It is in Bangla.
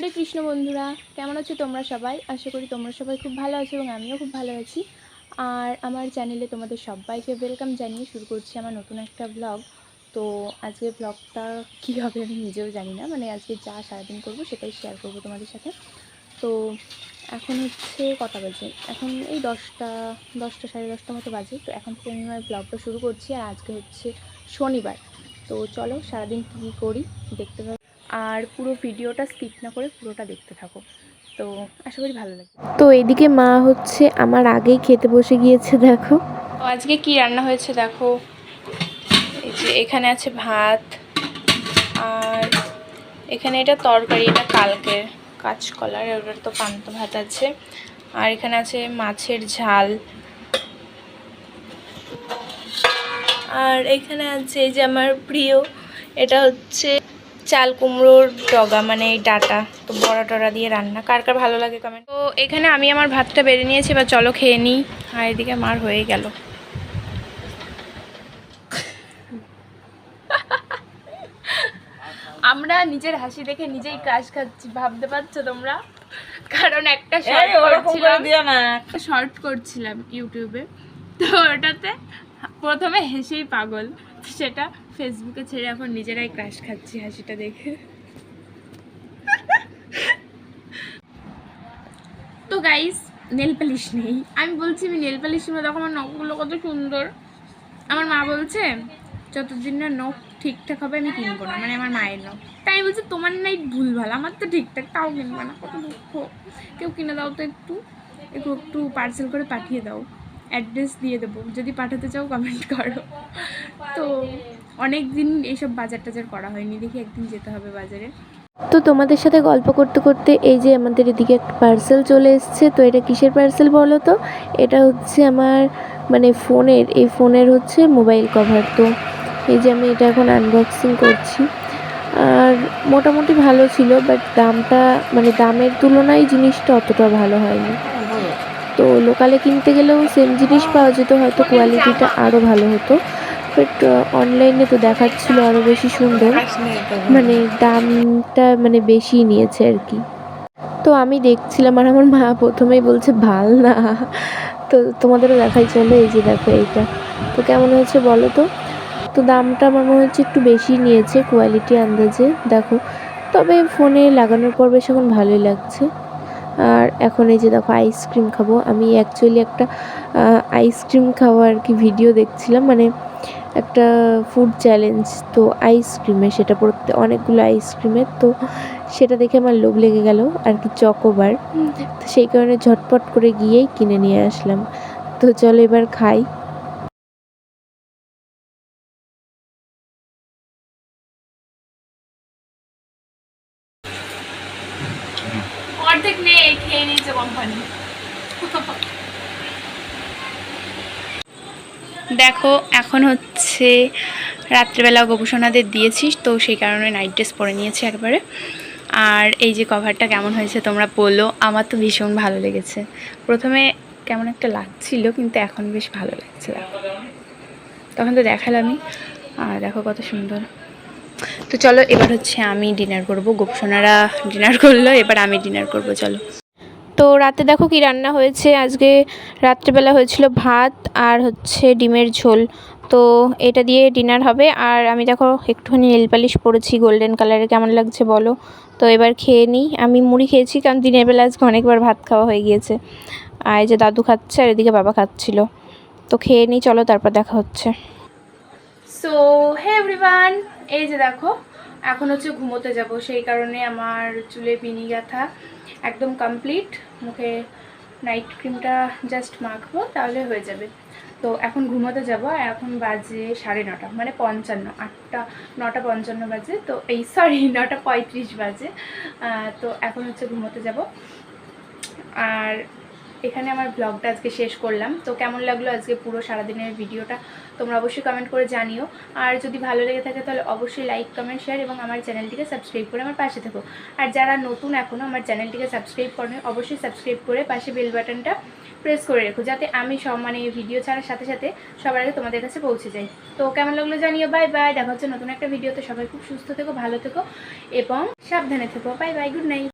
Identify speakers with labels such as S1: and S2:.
S1: হরে কৃষ্ণ বন্ধুরা, কেমন আছো তোমরা সবাই? আশা করি তোমরা সবাই খুব ভালো আছো এবং আমিও খুব ভালো আছি। আর আমার চ্যানেলে তোমাদের সবাইকে ওয়েলকাম জানিয়ে শুরু করছি আমার নতুন একটা ব্লগ তো আজকে ব্লগটা কী হবে আমি নিজেও জানি না মানে আজকে যা সারাদিন করব সেটাই শেয়ার করব তোমাদের সাথে। তো এখন হচ্ছে কটা বাজে? এখন এই দশটা দশটা সাড়ে দশটা মতো বাজে। তো এখন থেকে আমি আমার ব্লগটা শুরু করছি। আর আজকে হচ্ছে শনিবার। তো চলো সারাদিন কী করি? দেখতে আর পুরো ভিডিওটা স্কিপ না করে পুরোটা দেখতে থাকো। তো আশা করি ভালো লাগবে।
S2: তো এদিকে মা হচ্ছে আমার আগেই খেতে বসে গিয়েছে দেখো।
S1: তো আজকে কি রান্না হয়েছে দেখো? এই যে এখানে আছে ভাত আর এখানে এটা তরকারি এটা কালকের কাঁচকলার ওটার তো পান্ত ভাত আছে। আর এখানে আছে মাছের ঝাল। আর এখানে আছে এই যে আমার প্রিয় এটা হচ্ছে চাল কুমড়োর ডগা মানে এই ডাটা তো বড়া টড়া দিয়ে রান্না। কার কার ভালো লাগে কমেন্ট তো এখানে আমি আমার ভাতটা বেড়ে নিয়েছি এবার চলো খেয়ে নিই। আর এদিকে মার হয়ে গেল। আমরা নিজের হাসি দেখে নিজেই ক্রাশ খাচ্ছি ভাবতে পারছ তোমরা? কারণ একটা শর্ট করছিলাম। শর্ট করছিলাম ইউটিউবে তো ওটাতে প্রথমে হেসেই পাগল সেটা ফেসবুকে ছেড়ে এখন নিজেরাই ক্রাশ খাচ্ছি হাসিটা দেখে। তো গাইস নেল পালিশ নেই। আমি বলছি, আমি নেল পালিশ নেব দেখো আমার নখগুলো কত সুন্দর। আমার মা বলছে, যতদিন না নখ ঠিকঠাক হবে, আমি কিনবো না। মানে আমার মায়ের নখ। তাই আমি বলছি, তোমার নাই ভুল ভালো, আমার তো ঠিকঠাক, তাও কিনবো না, কত দুঃখ। কেউ কিনে দাও তো একটু একটু একটু পার্সেল করে পাঠিয়ে দাও। অ্যাড্রেস দিয়ে দেবো। যদি পাঠাতে চাও কমেন্ট করো। তো অনেক দিন এইসব বাজার টাজার করা হয়নি। দেখি একদিন যেতে হবে বাজারে।
S2: তো তোমাদের সাথে গল্প করতে করতে এই যে আমাদের এদিকে একটা পার্সেল চলে এসছে, তো এটা কিসের পার্সেল বলো তো? এটা হচ্ছে আমার মানে ফোনের, এই ফোনের হচ্ছে মোবাইল কভার তো এই যে আমি এটা এখন আনবক্সিং করছি। আর মোটামুটি ভালো ছিল বাট দামটা মানে দামের তুলনায় জিনিসটা অতটা ভালো হয়নি। তো লোকালে কিনতে গেলেও সেম জিনিস পাওয়া যেত, হয়তো কোয়ালিটিটা আরও ভালো হতো। বাট অনলাইনে তো দেখাচ্ছিল আরও বেশি সুন্দর। মানে দামটা মানে বেশি নিয়েছে আর কি। তো আমি দেখছিলাম আর আমার মা প্রথমেই বলছে, ভালো না। তো তোমাদেরও দেখাই, চলো এই যে দেখো এইটা। তো কেমন হয়েছে বলো তো? তো দামটা মনে হচ্ছে একটু বেশি নিয়েছে কোয়ালিটি আন্দাজে, দেখো। তবে ফোনে লাগানোর পর বেশ এখন ভালোই লাগছে। আর এখন এই যে দেখো আইসক্রিম খাব। আমি অ্যাকচুয়ালি একটা আইসক্রিম খাওয়া আর কি ভিডিও দেখছিলাম। মানে একটা ফুড চ্যালেঞ্জ তো আইসক্রিমে সেটা পড়তে অনেকগুলো আইসক্রিমের তো সেটা দেখে আমার লোভ লেগে গেল আর কি চকোবার তো সেই কারণে ঝটপট করে গিয়েই কিনে নিয়ে আসলাম। তো চলো এবার খাই।
S1: অর্ধেক নেই খেয়ে নিয়েছে কোম্পানি দেখো, এখন হচ্ছে রাত্রেবেলা গোপুসোনাদের দিয়েছি, তো সেই কারণে নাইট ড্রেস পরে নিয়েছি একবারে। আর এই যে কভারটা কেমন হয়েছে তোমরা বলো, আমার তো ভীষণ ভালো লেগেছে। প্রথমে কেমন একটা লাগছিল, কিন্তু এখন বেশ ভালো লাগছে তখন তো দেখালামই। আর দেখো কত সুন্দর। তো চলো, এবার হচ্ছে আমি ডিনার করব। গোপসোনারা ডিনার করল, এবার আমি ডিনার করব, চলো। তো রাতে দেখো কি রান্না হয়েছে? আজকে রাত্রেবেলা হয়েছিল ভাত আর হচ্ছে ডিমের ঝোল। তো এটা দিয়ে ডিনার হবে। আর আমি দেখো একটুখানি নেল পালিশ পরেছি গোল্ডেন কালারে কেমন লাগছে বলো? তো এবার খেয়ে নিই। আমি মুড়ি খেয়েছি কারণ দিনের বেলা আজকে অনেকবার ভাত খাওয়া হয়ে গিয়েছে। আর এই যে দাদু খাচ্ছে আর এদিকে বাবা খাচ্ছিল। তো খেয়ে নিই, চলো তারপর দেখা হচ্ছে। সো হে এভরিওয়ান এই যে দেখো এখন হচ্ছে ঘুমোতে যাব। সেই কারণে আমার চুলে বিনি গাঁথা একদম কমপ্লিট মুখে নাইট ক্রিমটা জাস্ট মাখবো, তাহলে হয়ে যাবে। তো এখন ঘুমোতে যাব, আর এখন বাজে সাড়ে নটা মানে পঞ্চান্ন, আটটা, নটা পঞ্চান্ন বাজে। তো এই সরি নটা পঁয়ত্রিশ বাজে। তো এখন হচ্ছে ঘুমোতে যাব। আর এখানে আমার ব্লগটা আজকে শেষ করলাম। তো কেমন লাগল আজকে পুরো সারাদিনের ভিডিওটা? তোমরা অবশ্যই কমেন্ট করে জানিও। আর যদি ভালো লেগে থাকে তাহলে অবশ্যই লাইক কমেন্ট শেয়ার এবং আমার চ্যানেলটিকে সাবস্ক্রাইব করে আমার পাশে থেকো। আর যারা নতুন এখনও আমার চ্যানেলটিকে সাবস্ক্রাইব করে অবশ্যই সাবস্ক্রাইব করে পাশে বেল বাটনটা প্রেস করে রেখো, যাতে আমি সব মানে ভিডিও ছাড়ার সাথে সাথে সবার আগে তোমাদের কাছে পৌঁছে যাই। তো কেমন লাগল জানিও। বাই বাই দেখা হচ্ছে নতুন একটা ভিডিওতে সবাই খুব সুস্থ থেকো, ভালো থেকো এবং সাবধানে থেকো। Bye bye good night